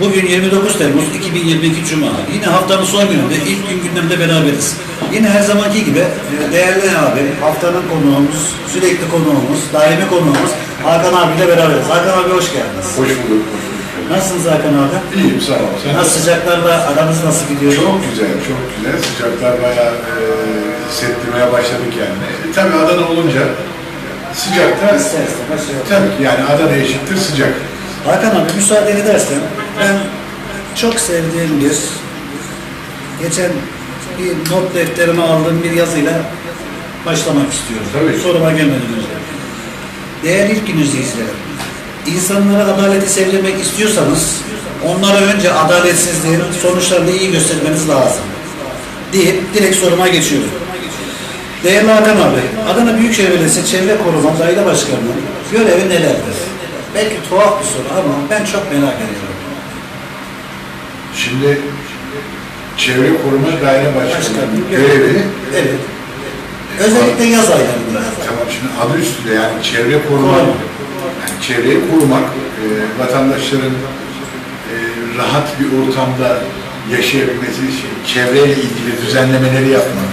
Bugün 29 Temmuz 2022 Cuma. Yine haftanın son gününde ilk gün gündemde beraberiz. Yine her zamanki gibi e, değerli abi, haftanın konuğumuz, sürekli konuğumuz, daimi konuğumuz Hakan abiyle beraberiz. Hakan abi hoş geldiniz. Hoş bulduk. Nasılsınız Hakan abi? İyiyim sağ ol. Sen Nasıl sıcaklarla aranız nasıl gidiyor? Çok güzel, çok güzel. Sıcaklar bayağı e, hissettirmeye başladık yani. E, tabii Adana olunca sıcakta İster istemez şey tabii yani Adana eşittir sıcak. Hakan abi müsaade edersen ben çok sevdiğim bir geçen bir not defterime aldığım bir yazıyla başlamak istiyorum. Tabii. Soruma gelmeden önce. Değerli ilk gün izleyicilerim, insanlara adaleti sevdirmek istiyorsanız onlara önce adaletsizliğin sonuçlarını iyi göstermeniz lazım. Deyip direkt soruma geçiyorum. Değerli Hakan abi, Adana Büyükşehir Belediyesi Çevre Koruma Daire Başkanı'nın görevi nelerdir? Belki tuhaf bir soru ama ben çok merak ediyorum. Şimdi Çevre Koruma Daire Başkanı Başkanı. görevi Evet. Özellikle yaz aylarında. tamam şimdi adı üstünde yani çevre koruma Koruma. yani çevreyi korumak e, vatandaşların e, rahat bir ortamda yaşayabilmesi için çevreyle ilgili düzenlemeleri yapmak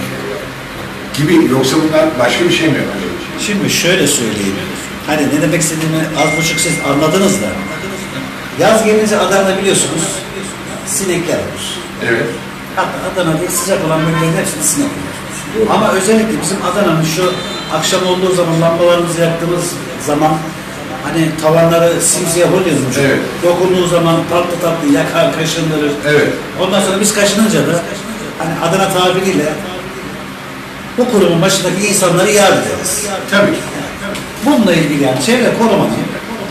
gibi yoksa bunlar başka bir şey mi yapıyor? Şimdi şöyle söyleyeyim. Hani ne demek istediğimi az buçuk siz anladınız da. Yaz gelince Adana biliyorsunuz sinekler olur. Evet. Hatta Adana değil sıcak olan bölgelerin hepsinde sinek olur. Ama özellikle bizim Adana'nın şu akşam olduğu zaman lambalarımızı yaktığımız zaman hani tavanları simsiyah oluyormuş. Evet. Dokunduğu zaman tatlı tatlı yakar, kaşındırır. Evet. Ondan sonra biz kaşınınca da hani Adana tabiriyle bu kurumun başındaki insanları yad ederiz. Tabii. Bununla ilgili yani çevre korumanın,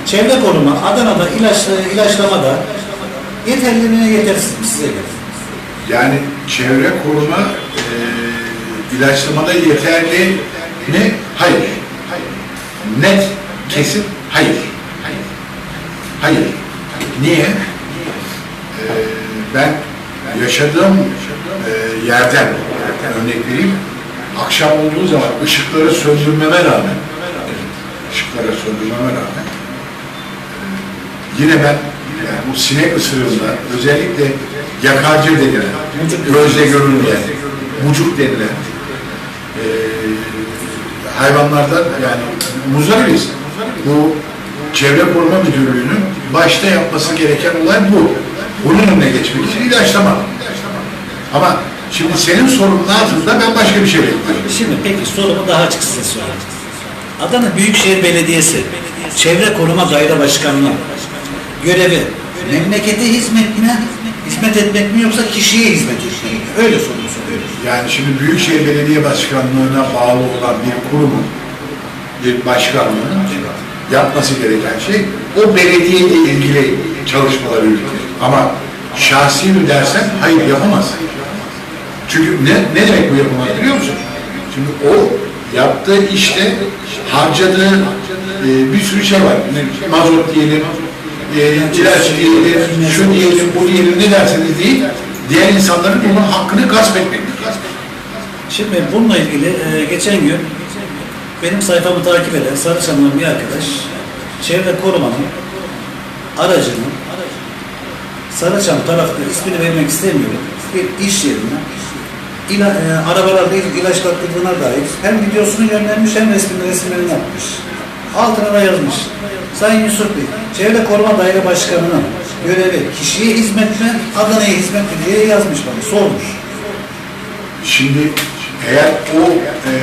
çevre koruma Adana'da ilaç, ilaçlamada yeterli mi yetersiz size göre? Yani çevre koruma e, ilaçlamada yeterli mi? Hayır. Net, kesin hayır. Hayır. Niye? E, ben yaşadığım e, yerden örnek vereyim. Akşam olduğu zaman ışıkları söndürmeme rağmen ışıkları söndürmeme rağmen e, yine ben yani bu sinek ısırığında özellikle yakarcı denilen, gözle görülmeyen, bucuk denilen e, hayvanlardan yani muzdaribiz. Bu Çevre Koruma Müdürlüğü'nün başta yapması gereken olay bu. Bunun önüne geçmek için ilaçlama. Ama şimdi senin sorunun altında ben başka bir şey bekliyorum. Şimdi peki sorumu daha size sorayım. Adana Büyükşehir Belediyesi Çevre Koruma Daire Başkanlığı görevi memlekete hizmetine hizmet etmek mi yoksa kişiye hizmet etmek mi? Öyle soru soruyoruz. Yani şimdi Büyükşehir Belediye Başkanlığı'na bağlı olan bir kurumun, bir başkanlığın yapması gereken şey o belediye ile ilgili çalışmaları yürütmek. Ama şahsi mi dersen hayır yapamaz. Çünkü ne, ne demek bu yapamaz biliyor musun? Şimdi o yaptığı işte harcadığı e, bir sürü şey var. Mazot diyelim, ilaç diyelim, şu diyelim, bu diyelim ne derseniz deyin. Diğer insanların bunun hakkını gasp etmektir. Şimdi bununla ilgili e, geçen gün benim sayfamı takip eden Sarıçam'dan bir arkadaş çevre korumanın aracının Sarıçam tarafında ismini vermek istemiyorum bir iş yerine ila, e, arabalarda il- ilaçlattırdığına dair hem videosunu göndermiş hem resmini resimlerini yapmış. Altına da yazmış. Sayın Yusuf Bey, Çevre Koruma Daire Başkanı'nın görevi kişiye hizmet mi, Adana'ya hizmet mi diye yazmış bana, sormuş. Şimdi eğer o e,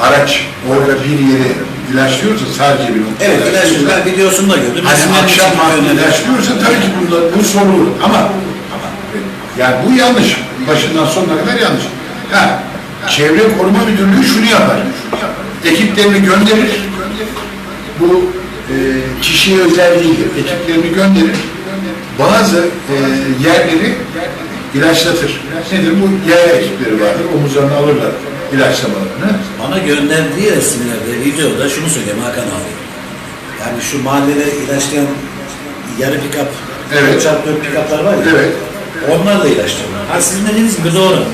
araç orada bir yere ilaçlıyorsa sadece bir nokta Evet, ilaç ilaçlıyorsa, ben videosunu da gördüm. Hani akşam vakti ilaçlıyorsa tabii ki bunda, bu sorulur ama yani bu yanlış. Başından sonuna kadar yanlış. Ha, Çevre Koruma Müdürlüğü şunu yapar. Ekiplerini gönderir. Bu e, kişiye özel değildir. Ekiplerini gönderir. Bazı e, yerleri ilaçlatır. Nedir? Bu yaya ekipleri vardır. Omuzlarına alırlar ilaçlamalarını. Bana gönderdiği resimlerde, videoda şunu söyleyeyim Hakan abi. Yani şu mahallede ilaçlayan yarı pikap, Evet. çarpı dört pikaplar var ya. Evet. Onlarla ilaçlıyorlar. Ha sizin dediğiniz gibi doğru.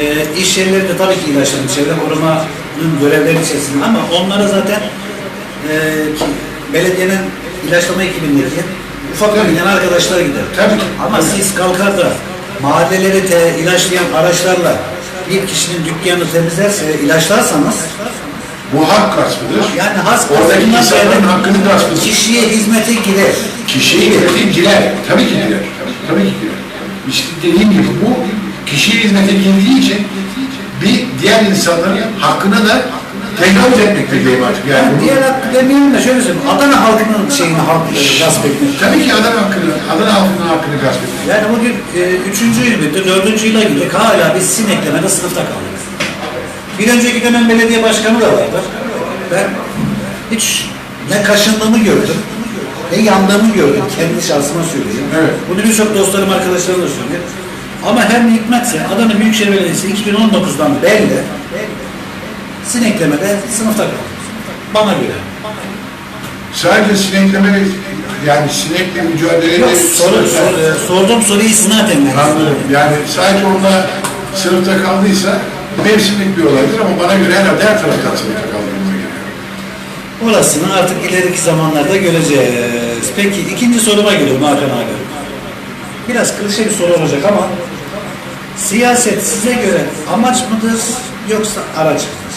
Ee, iş yerlerinde tabii ki ilaçlanıyor. Çevre korumanın görevleri içerisinde ama onlara zaten e, belediyenin ilaçlama ekibindeki ufak bilinen arkadaşlar gider. Tabii ki. Ama siz kalkar da mahalleleri te, ilaçlayan araçlarla bir kişinin dükkanını temizlerse, ilaçlarsanız Bu hak gaspıdır. yani has Oradaki insanların hakkını gaspıdır. Kişiye hizmete girer. Kişiye hizmete girer. Tabii ki girer. Tabii ki girer. İşte dediğim gibi bu kişiye hizmete girdiği için bir diğer insanların hakkına da tecavüz etmektir diyeyim artık. Yani bunu- diğer hakkı demeyelim de şöyle söyleyeyim. Adana halkının şeyini e, gasp etmek. Tabii ki Adana hakkını, Adana halkının hakkını gasp ediyor. Yani bugün e, üçüncü yıl bitti, dördüncü yıla girdik. Hala biz sineklemede sınıfta kaldık. Bir önceki dönem belediye başkanı da vardı. Ben hiç ne kaşındığımı gördüm, ne yandığımı gördüm. Kendi şahsıma söyleyeyim. Evet. Bunu birçok dostlarım, arkadaşlarım da söylüyor. Ama her ne hikmetse Adana Büyükşehir Belediyesi 2019'dan belli sineklemede sınıfta kaldı. Bana göre. Sadece sinekleme yani sinekle mücadele Yok, soru, soru, e, sorduğum soruyu isnaten yani. Anladım. Yani sadece onda sınıfta kaldıysa mevsimlik bir olaydır ama bana göre herhalde her taraftan sınıfta kaldığımıza geliyor. Orasını artık ileriki zamanlarda göreceğiz. Peki ikinci soruma geliyorum Hakan abi. Biraz klişe bir soru olacak ama siyaset size göre amaç mıdır yoksa araç mıdır?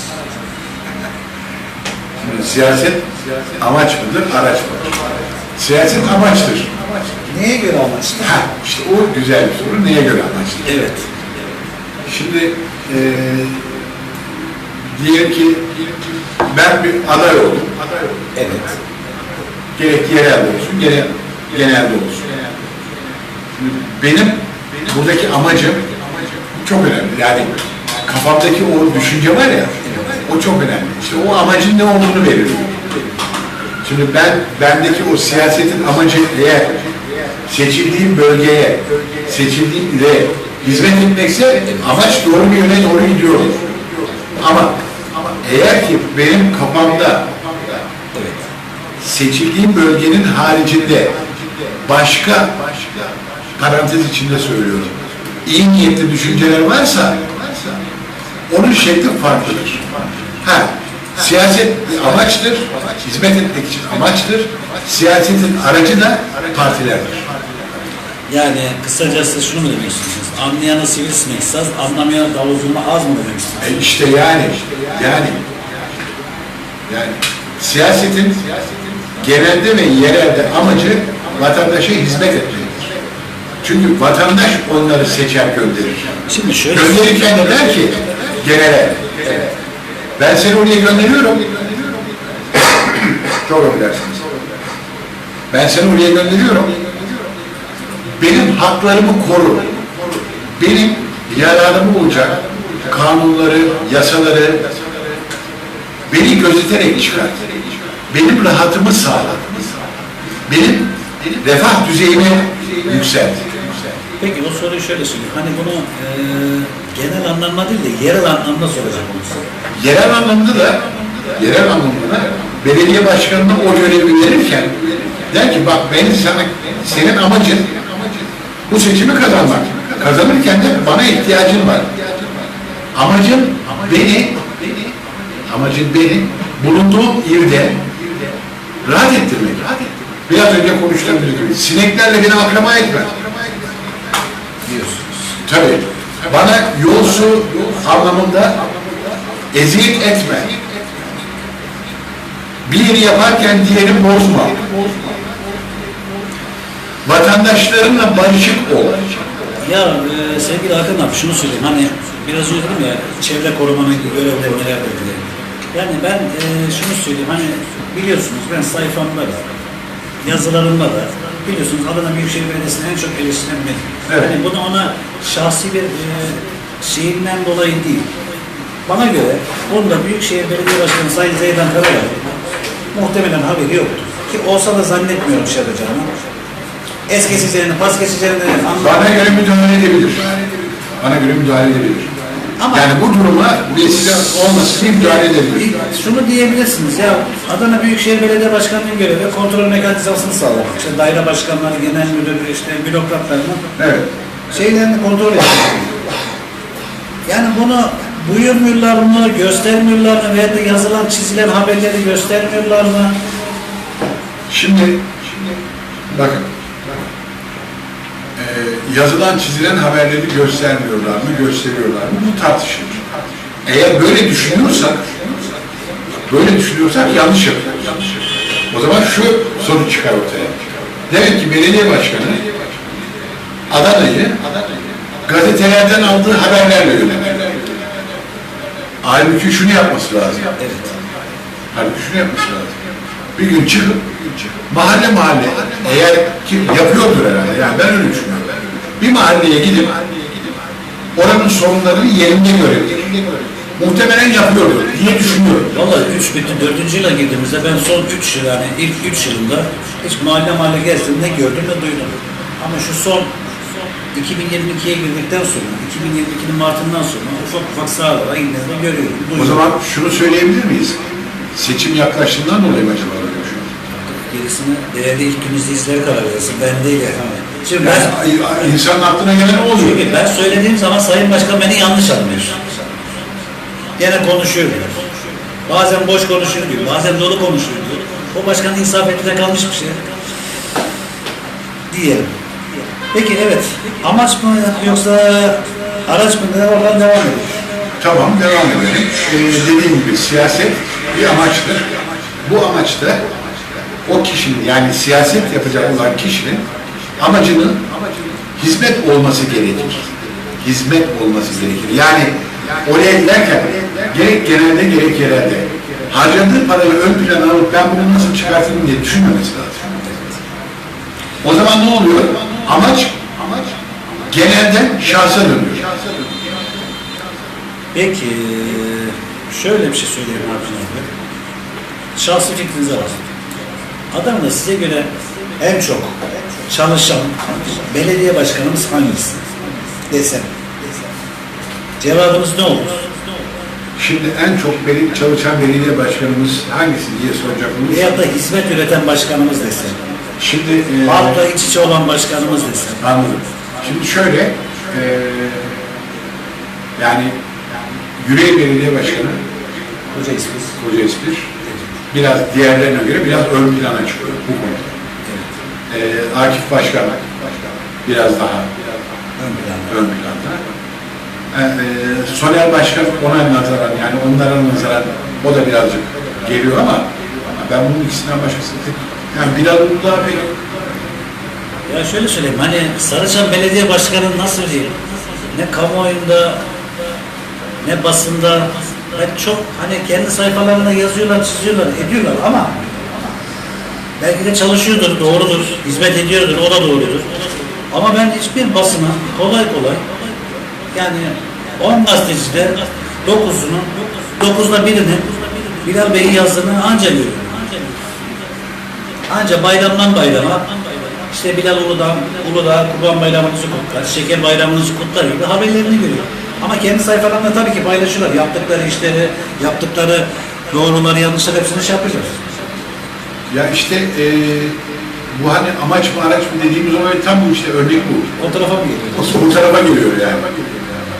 Şimdi siyaset amaç mıdır, araç mıdır? Siyaset amaçtır. Neye göre amaçtır? Ha, işte o güzel bir soru. Neye göre amaçtır? Evet. Şimdi eee diyelim ki ben bir aday oldum. Evet. Gerek yerel olsun, gerek genelde olsun. Şimdi benim buradaki amacım çok önemli. Yani kafamdaki o düşünce var ya, o çok önemli. İşte o amacın ne olduğunu belirliyor. Şimdi ben, bendeki o siyasetin amacı eğer seçildiğim bölgeye, seçildiğim ile hizmet etmekse amaç doğru bir yöne doğru gidiyor. Ama eğer ki benim kafamda seçildiğim bölgenin haricinde başka parantez içinde söylüyorum. İyi niyetli düşünceler varsa onun şekli farklıdır. Ha, siyaset bir amaçtır, hizmet etmek için amaçtır. Siyasetin aracı da partilerdir. Yani kısacası şunu mu demek istiyorsunuz? Anlayana sivrisinek saz, anlamayana davul zurna az mı demek istiyorsunuz? E işte yani, yani, yani siyasetin genelde ve yerelde amacı vatandaşa hizmet etmektir. Çünkü vatandaş onları seçer gönderir. Şimdi şöyle Gönderirken de der ki genele, ben seni oraya gönderiyorum. Çok affedersiniz. Ben seni oraya gönderiyorum. Benim haklarımı koru. Benim yararım olacak kanunları, yasaları beni gözeterek çıkar. Benim rahatımı sağla. Benim refah düzeyimi yükselt. Peki o soruyu şöyle söyleyeyim. Hani bunu e, genel anlamda değil de yerel anlamda soracak olursak. Yerel anlamda da yerel anlamda da belediye başkanına o görevi verirken der ki bak benim sana senin amacın bu seçimi kazanmak. Kazanırken de bana ihtiyacın var. Amacın beni amacın beni bulunduğum yerde rahat ettirmek. Biraz önce konuştuğumuz gibi sineklerle beni akrama etme. Tabii. Bana yolsu anlamında eziyet etme. Bir yaparken diğerini bozma. Vatandaşlarınla barışık ol. Ya e, sevgili Hakan abi şunu söyleyeyim. Hani biraz önce dedim ya çevre korumanın görevleri nelerdir diye. Yani ben e, şunu söyleyeyim. Hani biliyorsunuz ben sayfamda da yazılarımda da biliyorsunuz Adana Büyükşehir Belediyesi'nin en çok eleştirilen benim. Evet. Hani bunu ona şahsi bir e, şeyinden dolayı değil. Bana göre bunda Büyükşehir Belediye Başkanı Sayın Zeydan Karalar muhtemelen haberi yoktu. Ki olsa da zannetmiyorum şey yapacağını. Es geçeceğini, pas geçeceğini anlamadım. Bana göre müdahale edebilir. Bana göre müdahale edebilir. Ama- yani bu duruma vesile olması bir müdahale edebilir. Şunu diyebilirsiniz ya Adana Büyükşehir Belediye Başkanı'nın görevi kontrol mekanizmasını sağlamak. İşte daire başkanları, genel müdürü, işte bürokratlarının Evet. şeylerini kontrol etmek. Yani bunu buyurmuyorlar mı, göstermiyorlar mı veya da yazılan, çizilen haberleri göstermiyorlar mı? Şimdi bakın yazılan çizilen haberleri göstermiyorlar mı, gösteriyorlar mı? Bu tartışılır. Eğer böyle düşünüyorsak, böyle düşünüyorsak yanlış yapıyoruz. O zaman şu soru çıkar ortaya. Demek ki belediye başkanı Adana'yı gazetelerden aldığı haberlerle yönetiyor. Halbuki şunu yapması lazım. Evet. Halbuki şunu yapması lazım. Bir gün çıkıp mahalle mahalle eğer ki yapıyordur herhalde yani ben öyle düşünüyorum. Bir mahalleye gidip oranın sorunlarını yerinde görebilir. Muhtemelen yapıyordur diye düşünüyorum. Vallahi 3 bitti, 4. yıla girdiğimizde ben son 3 yıl yani ilk 3 yılında hiç mahalle mahalle gezdim ne gördüm ne duydum. Ama şu son 2022'ye girdikten sonra, 2022'nin Mart'ından sonra ufak ufak sahalara indiğini görüyorum. O duyuyorum. zaman şunu söyleyebilir miyiz? Seçim yaklaştığından dolayı mı acaba böyle düşünüyorum? Gerisini değerli ilk gün izleyicileri karar versin. Ben değil yani. Şimdi ben, Yani insanın aklına gelen o oluyor. çünkü ben söylediğim zaman Sayın Başkan beni yanlış anlıyor. Gene konuşuyor. Bazen boş konuşuyor diyor. Bazen dolu konuşuyor diyor. O başkanın insafetine kalmış bir şey. Diyelim. Peki evet. Amaç mı yoksa araç mı? Ne oradan devam edelim. Tamam devam edelim. Ee, dediğim gibi siyaset bir amaçtır. Bu amaçta o kişinin yani siyaset yapacak olan kişinin amacının hizmet olması gerekir. Hizmet olması gerekir. Yani oraya giderken gerek genelde gerek yerelde harcadığı parayı ön plana alıp ben bunu nasıl çıkartayım diye düşünmemesi lazım. O zaman ne oluyor? Amaç genelden şahsa dönüyor. Peki şöyle bir şey söyleyeyim Arjun abi. Şahsi fikrinize var. Adana'da size göre en çok çalışan belediye başkanımız hangisi? Desem. Cevabınız ne olur? Şimdi en çok benim çalışan belediye başkanımız hangisi diye soracak olursa. Veyahut da hizmet üreten başkanımız desem. Şimdi e, Halkla iç içe olan başkanımız desem. anladım. Şimdi şöyle e, yani Yüreğir Belediye Başkanı Koca ismi. Koca İspir biraz diğerlerine göre biraz ön plana çıkıyor bu konuda. E, Akif Başkan biraz daha Ön planda. ön planda. E, e, Soner Başkan ona nazaran yani onlara nazaran o da birazcık geliyor ama ben bunun ikisinden başkasını yani Bilal Uludağ pek Ya şöyle söyleyeyim hani Sarıçam Belediye Başkanı nasıl diyeyim? Ne kamuoyunda ne basında ve çok hani kendi sayfalarında yazıyorlar, çiziyorlar, ediyorlar ama belki de çalışıyordur, doğrudur, hizmet ediyordur, o da doğrudur. Ama ben hiçbir basına kolay kolay yani 10 gazetecide 9'unun 9'da birinin Bilal Bey'in yazdığını anca görüyorum. Anca bayramdan bayrama işte Bilal Uludağ, Uludağ Kurban Bayramınızı kutlar, Şeker Bayramınızı kutlar gibi haberlerini görüyor. Ama kendi sayfalarında tabii ki paylaşıyorlar. Yaptıkları işleri, yaptıkları doğruları, yanlışları hepsini şey yapıyorlar. Ya işte eee, bu hani amaç mı araç mı dediğimiz olay tam bu işte örnek bu. O tarafa mı geliyor? O bu tarafa geliyor yani.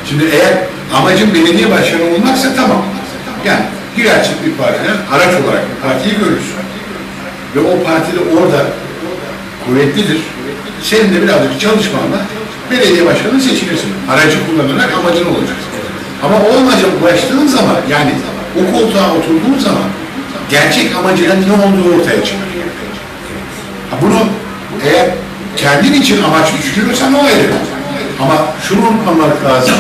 Şimdi eğer amacın belediye başkanı olmaksa tamam. Yani girersin bir partiden araç olarak bir partiyi görürsün. Ve o parti de orada kuvvetlidir. Senin de birazcık çalışmanla belediye başkanı seçilirsin. Aracı kullanarak amacın olacak. Ama o amaca ulaştığın zaman yani o koltuğa oturduğun zaman gerçek amacının ne olduğu ortaya çıkar. Bunu eğer kendin için amaç düşünüyorsan o ayrı. Ama şunu unutmamak lazım.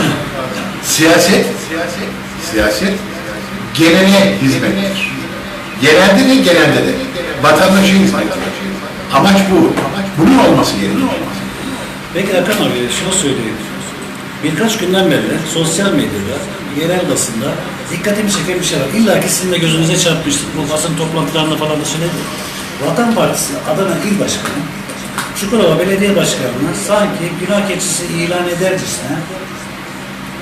Siyaset, siyaset genele hizmettir. Genelde de genelde de. Vatandaşa hizmettir. Amaç bu. Bunun olması gerekiyor. Peki Erkan abi şunu söyleyeyim. Birkaç günden beri sosyal medyada, yerel basında dikkatimi çeken bir şey var. İlla ki sizin de gözünüze çarpmıştır. Bu basın toplantılarında falan da söyledi. Vatan Partisi Adana İl Başkanı Çukurova Belediye Başkanı'na sanki günah keçisi ilan edercesine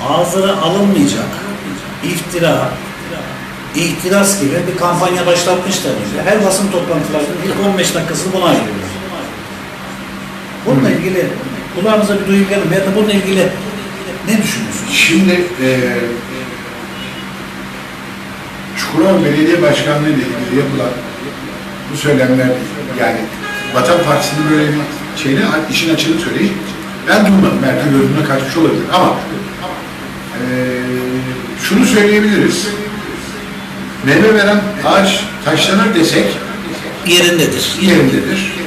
ağızlara alınmayacak iftira, ihtiras gibi bir kampanya başlatmışlar bize. Her basın toplantılarının ilk 15 dakikasını buna ayırıyorlar. Bununla ilgili kulağınıza bir duygu gelin veya da bununla ilgili ne düşünüyorsunuz? Şimdi eee Çukurova Belediye Başkanlığı ile ilgili yapılan bu söylemler yani Vatan Partisi'nin böyle bir şeyini işin açığını söyleyeyim. Ben duymadım. Belki gözüme kaçmış olabilir ama eee şunu söyleyebiliriz. Meyve veren ağaç taşlanır desek Yerindedir. yerindedir. Eee,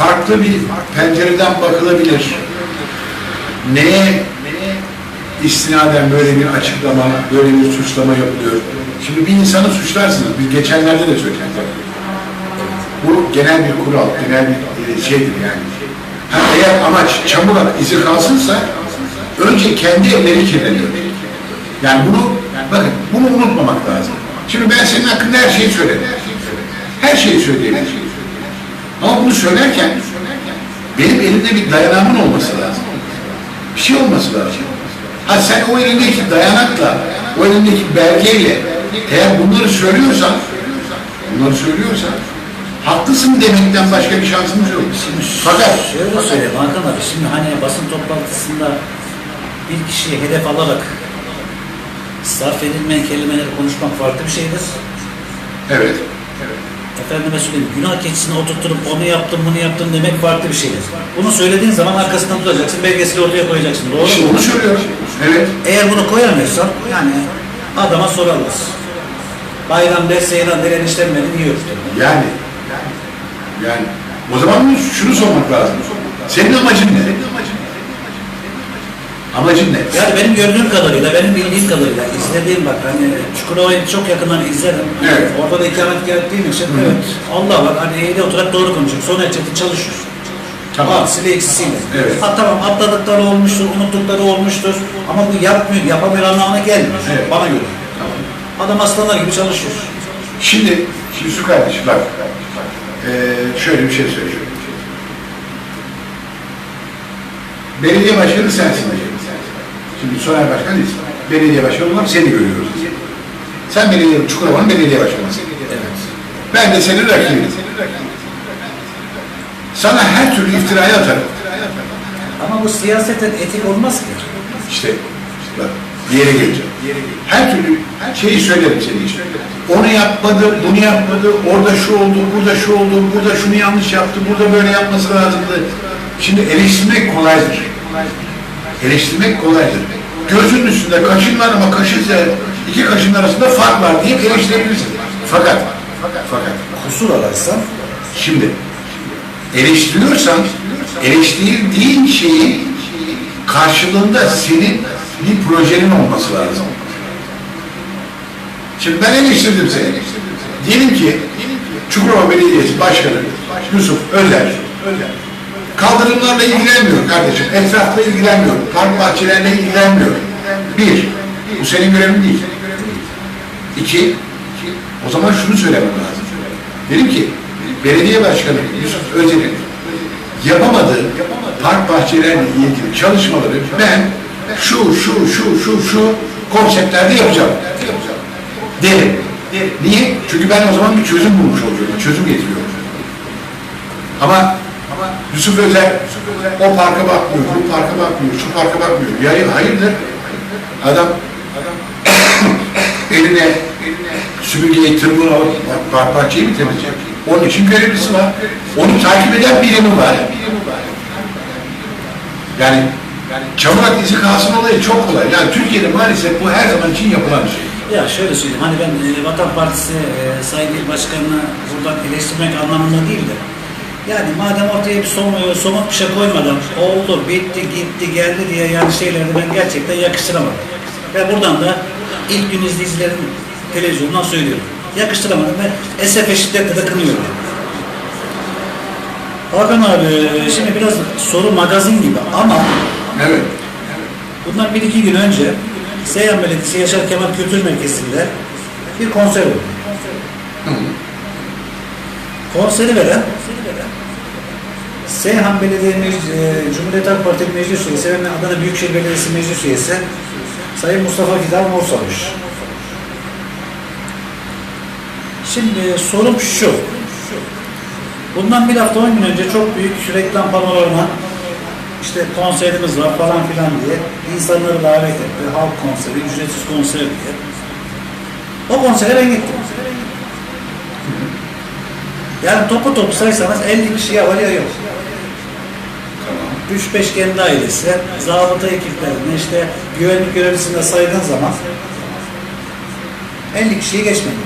farklı bir pencereden bakılabilir. Neye istinaden böyle bir açıklama, böyle bir suçlama yapılıyor? Şimdi bir insanı suçlarsınız. Biz geçenlerde de söyledik. Bu genel bir kural, genel bir e, şeydir yani. Ha, eğer amaç çamur izi kalsınsa önce kendi elleri kirleniyor. Yani bunu, bakın bunu unutmamak lazım. Şimdi ben senin hakkında her şeyi söyledim. Her şeyi söyleyebilirim. Ama bunu söylerken benim elimde bir dayanağımın olması lazım. Bir şey olması lazım. Ha sen o elindeki dayanakla, o elindeki belgeyle eğer bunları söylüyorsan, bunları söylüyorsan haklısın demekten başka bir şansımız yok. Fakat Şöyle söyleyeyim Hakan abi, şimdi hani basın toplantısında bir kişiyi hedef alarak sarf edilmeyen kelimeleri konuşmak farklı bir şeydir. evet, Efendime söyleyeyim, günah keçisine oturtturup onu yaptım, bunu yaptım demek farklı bir şeydir. Bunu söylediğin zaman arkasından duracaksın, belgesini ortaya koyacaksın. Doğru işte mu? onu söylüyorum. Evet, Eğer bunu koyamıyorsan, yani adama sorarlar. Bayram der, seyran der, eniştem beni niye öptün? yani, yani o zaman şunu sormak lazım. Senin amacın ne? Amacın ne? Yani benim gördüğüm kadarıyla, benim bildiğim kadarıyla, izlediğim bak hani Çukurova'yı çok yakından izledim. Evet. Orada da ikamet ettiğim için Hı. evet Allah bak hani eğri oturarak doğru konuşuyor. Sonra çetin çalışıyor. Tamam. Artısıyla eksisiyle. Evet. Ha tamam atladıkları olmuştur, unuttukları olmuştur. Ama bu yapmıyor, yapamıyor anlamına gelmiyor. Evet. Bana göre. Adam aslanlar gibi çalışıyor. Şimdi, şimdi su kardeşim bak, eee, şöyle bir şey söyleyeyim. Belediye başkanı sensin. Şimdi Soner Başkan değilsin. Belediye başkanı olarak seni görüyoruz. Sen belediye, Çukurova'nın belediye başkanısın. Evet. Ben de senin rakibin. Sana her türlü iftirayı atarım. Ama bu siyaseten etik olmaz ki. İşte bak bir yere geleceğim. Her türlü şeyi söylerim senin için. Onu yapmadı, bunu yapmadı, orada şu oldu, burada şu oldu, burada şunu yanlış yaptı, burada böyle yapması lazımdı. Şimdi eleştirmek kolaydır. Eleştirmek kolaydır. Gözünün üstünde kaşın var ama kaşınsa iki kaşın arasında fark var diye eleştirebilirsin. Fakat, fakat Kusur ararsan Şimdi eleştiriyorsan eleştirdiğin şeyin karşılığında senin bir projenin olması lazım. Şimdi ben eleştirdim seni. Diyelim ki Çukurova Belediyesi Başkanı Yusuf Öller kaldırımlarla ilgilenmiyor kardeşim. Etrafla ilgilenmiyor. Park bahçelerle ilgilenmiyor. Bir, bu senin görevin değil. İki, o zaman şunu söylemem lazım. Dedim ki, belediye başkanı Yusuf Özel'in yapamadığı park bahçelerle ilgili çalışmaları ben şu, şu, şu, şu, şu konseptlerde yapacağım. Derim. Niye? Çünkü ben o zaman bir çözüm bulmuş bir çözüm getiriyorum. Ama Yusuf Özel o parka bakmıyor, bu parka bakmıyor, şu parka bakmıyor. Ya hayırdır? Adam eline süpürgeyi tırmığı alıp park bahçeyi mi temizleyecek? Onun için görevlisi var. Onu takip eden birimi var. Yani çamurak izi kalsın olayı çok kolay. Yani Türkiye'de maalesef bu her zaman için yapılan bir şey. Ya şöyle söyleyeyim, hani ben e, Vatan Partisi e, Sayın İl Başkanı'nı buradan eleştirmek anlamında değil de yani madem ortaya bir somut, somut bir şey koymadan oldu, bitti, gitti, geldi diye yani şeyleri ben gerçekten yakıştıramadım. Ve buradan da ilk gün izleyicilerin televizyondan söylüyorum. Yakıştıramadım ve esef şiddetle de kınıyorum. Hakan abi, şimdi biraz soru magazin gibi ama Evet. Bundan bir iki gün önce Seyhan Belediyesi Yaşar Kemal Kültür Merkezi'nde bir konser oldu. Konseri veren Seyhan Belediye Meclis, e, Cumhuriyet Halk Partili Meclis Üyesi ve Adana Büyükşehir Belediyesi Meclis Üyesi Sayın Mustafa Fidan Morsamış. Şimdi sorum şu. Bundan bir hafta on gün önce çok büyük reklam panolarına işte konserimiz var falan filan diye insanları davet etti. Halk konseri, ücretsiz konser diye. O konsere ben gittim. Yani topu topu saysanız 50 kişi ya var ya yok. 3-5 kendi ailesi, zabıta ekiplerine işte güvenlik görevlisine saydığın zaman 50 kişiyi geçmedi.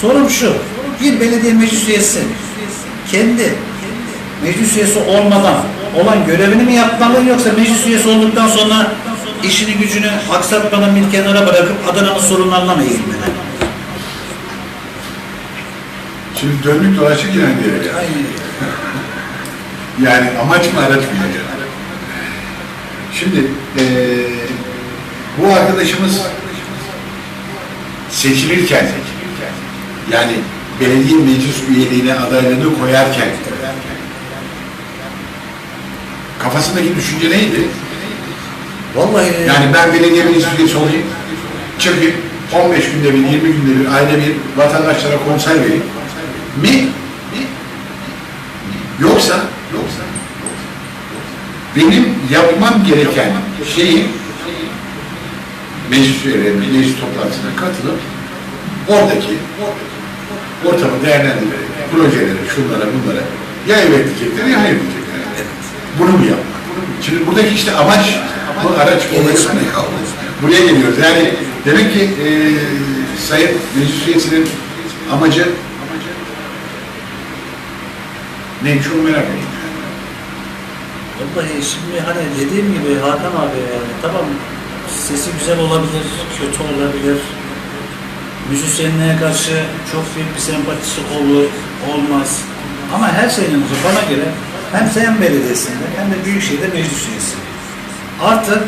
Sorum şu, bir belediye meclis üyesi kendi meclis üyesi olmadan olan görevini mi yapmalı yoksa meclis üyesi olduktan sonra işini gücünü aksatmadan bir kenara bırakıp Adana'nın sorunlarına mı eğilmeli? Şimdi döndük dolaşık yine geldik. Aynen. Yani amaç mı araç mı? Şimdi eee, bu arkadaşımız seçilirken yani belediye meclis üyeliğine adaylığını koyarken kafasındaki düşünce neydi? Vallahi Yani ben belediye meclis üyesi olayım, çıkayım, 15 günde bir, 20 günde bir, ayda bir vatandaşlara konser vereyim mi? Yoksa, yoksa benim yapmam gereken şeyi meclis üyelerinin meclis toplantısına katılıp oradaki ortamı değerlendirerek projeleri, şunlara bunlara ya evet diyecekler ya hayır diyecekler. Bunu mu yapmak? Şimdi buradaki işte amaç bu araç olayı buraya geliyoruz. Yani demek ki e, Sayın Meclis Üyesi'nin amacı neymiş onu merak ediyorum. Vallahi şimdi hani dediğim gibi Hakan abi yani tamam sesi güzel olabilir, kötü olabilir. Müzisyenliğe karşı çok büyük bir sempatisi olur, olmaz. Ama her şeyden bana göre hem Seyhan Belediyesi'nde hem de Büyükşehir'de meclis üyesi. Artı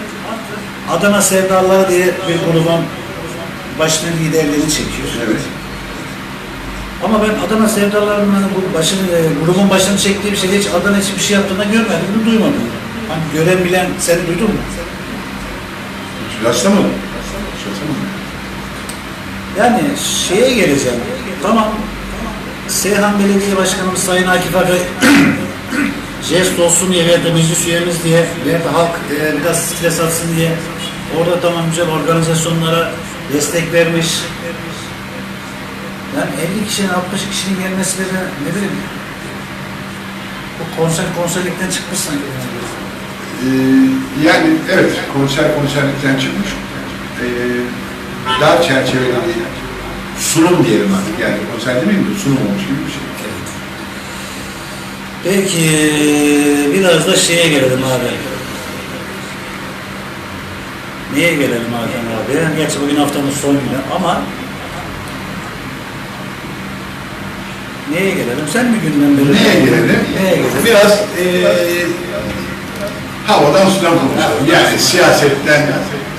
Adana Sevdalıları diye bir grubun başının liderliğini çekiyor. Evet. Ama ben Adana Sevdaları'nın bu başını, e, grubun başını çektiği bir şey hiç Adana için bir şey yaptığını görmedim, mi, duymadım. Hani gören bilen seni duydun mu? Rastlamadım. Rastlamadım. Yani şeye geleceğim. Tamam. Seyhan Belediye Başkanımız Sayın Akif Akay jest olsun diye veya da meclis üyemiz diye veya da halk e, biraz stres atsın diye orada tamam güzel organizasyonlara destek vermiş. Yani 50 kişinin 60 kişinin gelmesi de ne bileyim bu konser konserlikten çıkmış sanki. Ee, yani evet konser konserlikten çıkmış. Ee, dar çerçeveli bir sunum diyelim artık. Yani konser demeyeyim de sunum olmuş gibi bir şey. Peki biraz da şeye gelelim abi. Neye gelelim Hakan abi? Gerçi bugün haftanın son günü ama neye gelelim? Sen mi günden beri? Neye gelelim? Neye gelelim? Biraz ee, havadan sudan konuşalım. Yani siyasetten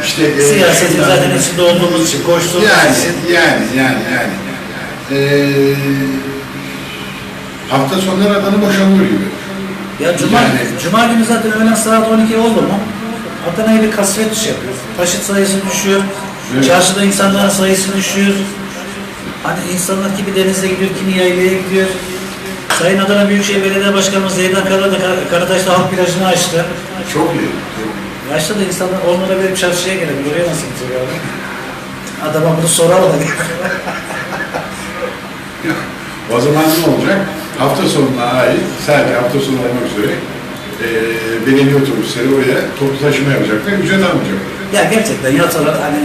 işte ee, Siyasetin zaten içinde olduğumuz için, koştuğumuz yani, için. yani, yani, yani. Ee, hafta sonları adanı boşanıyor gibi. Ya Cuma, Yani- Cuma günü zaten öğlen saat 12 oldu mu? Adana'ya bir kasvet şey yapıyor. Taşıt sayısı düşüyor. Evet. Çarşıda insanların sayısı düşüyor. Hani insanlar kimi denize gidiyor, kimi yaylaya gidiyor. Sayın Adana Büyükşehir Belediye Başkanımız Zeydan Kara da Kar- Karataş'ta halk plajını açtı. Çok iyi. Yaşta da insanlar onlara bir çarşıya gelelim. Buraya nasıl gidecek abi? Adama bunu soralım hadi. O zaman ne olacak? Hafta sonuna ait, sadece hafta sonu olmak üzere e, belediye otobüsleri oraya toplu taşıma yapacaklar, ücret almayacaklar. Ya gerçekten yatsalar hani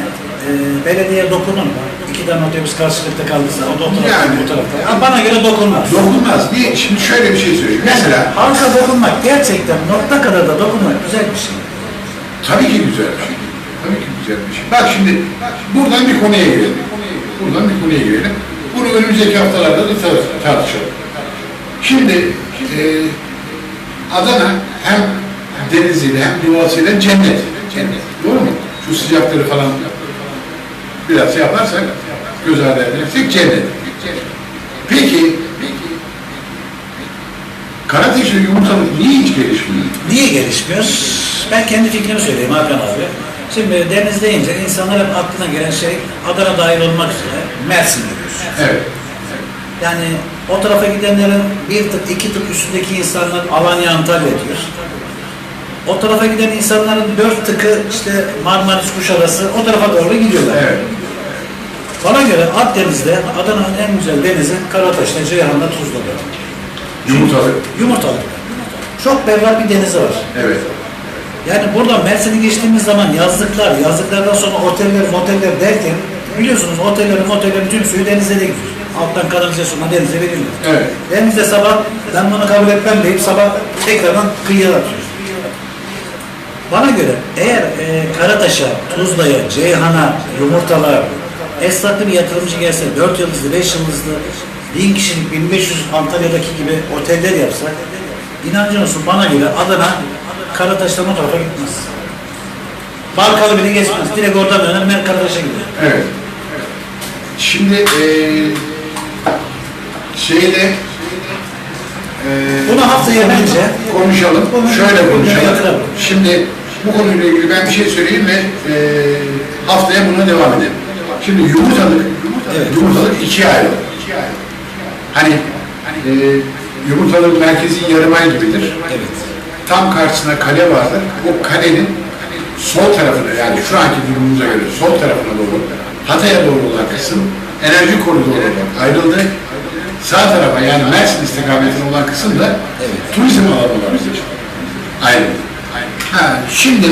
e, belediye dokunur mu? İki tane otobüs karşılıkta kaldıysa o da o tarafta, Yani- bu tarafta. Ya bana göre dokunmaz. Dokunmaz. Bir, şimdi şöyle bir şey söyleyeyim. Mesela, Halka dokunmak gerçekten nokta kadar da dokunmak güzel bir şey. tabii ki güzel bir şey. Tabii ki güzel bir şey. Bak şimdi, buradan bir konuya girelim. Buradan bir konuya girelim. Bunu önümüzdeki haftalarda da tar- tartışalım. Şimdi, e, Adana hem deniziyle hem doğasıyla cennet. Cennet. Doğru mu? Şu sıcakları falan biraz şey yaparsak, göz ardı edersek cennet. Peki, Karateş'te yumurtalık niye hiç gelişmiyor? Niye gelişmiyor? Ben kendi fikrimi söyleyeyim Hakan abi. Şimdi deniz deyince insanların aklına gelen şey Adana dahil olmak üzere Mersin diyoruz. Evet. Yani o tarafa gidenlerin bir tık iki tık üstündeki insanlar Alanya Antalya diyor. O tarafa giden insanların dört tıkı işte Marmaris Kuşadası o tarafa doğru gidiyorlar. Evet. Bana göre Akdeniz'de Adana'nın en güzel denizi Karataş'ta, Ceyhan'da, Tuzla'da. Yumurtalık. Yumurtalık. Çok berrak bir denizi var. Evet. Yani buradan Mersin'e geçtiğimiz zaman yazlıklar, yazlıklardan sonra oteller, moteller derken biliyorsunuz otellerin, motellerin tüm suyu denize de gidiyor. Alttan kanalizasyonla denize veriliyor. Evet. Denizde sabah ben bunu kabul etmem deyip sabah tekrardan kıyıya atıyor. Bana göre eğer e, Karataş'a, Tuzla'ya, Ceyhan'a, Yumurtalar, esnaflı bir yatırımcı gelse 4 yıldızlı, 5 yıldızlı, 1000 kişilik, 1500 Antalya'daki gibi oteller yapsa inancın olsun bana göre Adana Karataş'tan o tarafa gitmez. Balkalı bile geçmez. Direkt oradan döner ben Karataş'a gidiyor. Evet. Şimdi eee şeyde eee Bunu haftaya bence konuşalım. Bunu Şöyle konuşalım. Şimdi bu konuyla ilgili ben bir şey söyleyeyim ve eee, haftaya buna devam edelim. Şimdi yumurtalık, Evet. yumurtalık ikiye ayrılır. Hani eee yumurtalık merkezi yarım ay gibidir. evet. Tam karşısına kale vardır. O kalenin sol tarafına yani şu anki durumumuza göre sol tarafına doğru Hatay'a doğru olan kısım enerji koridoru olarak ayrıldı. Sağ tarafa yani Mersin istikametine olan kısım da turizm alanı olarak ayrıldı. Ha, şimdi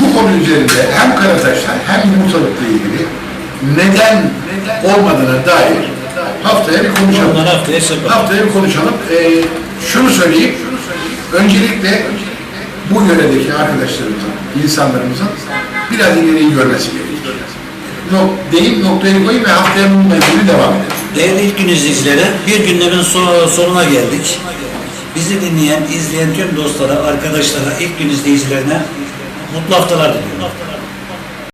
bu konu üzerinde hem Karataş'ta hem yumurtalıkla ilgili neden olmadığına dair haftaya bir konuşalım. Haftaya bir konuşalım. Ee, şunu söyleyeyim. Öncelikle bu yöredeki arkadaşlarımızın, insanlarımızın biraz ileriyi görmesi gerekir. Nok deyip noktayı koyayım ve haftaya bununla ilgili devam edelim. Değerli ilk gün izleyicileri, bir günlerin so- sonuna geldik. Bizi dinleyen, izleyen tüm dostlara, arkadaşlara, ilk gün izleyicilerine mutlu haftalar diliyorum.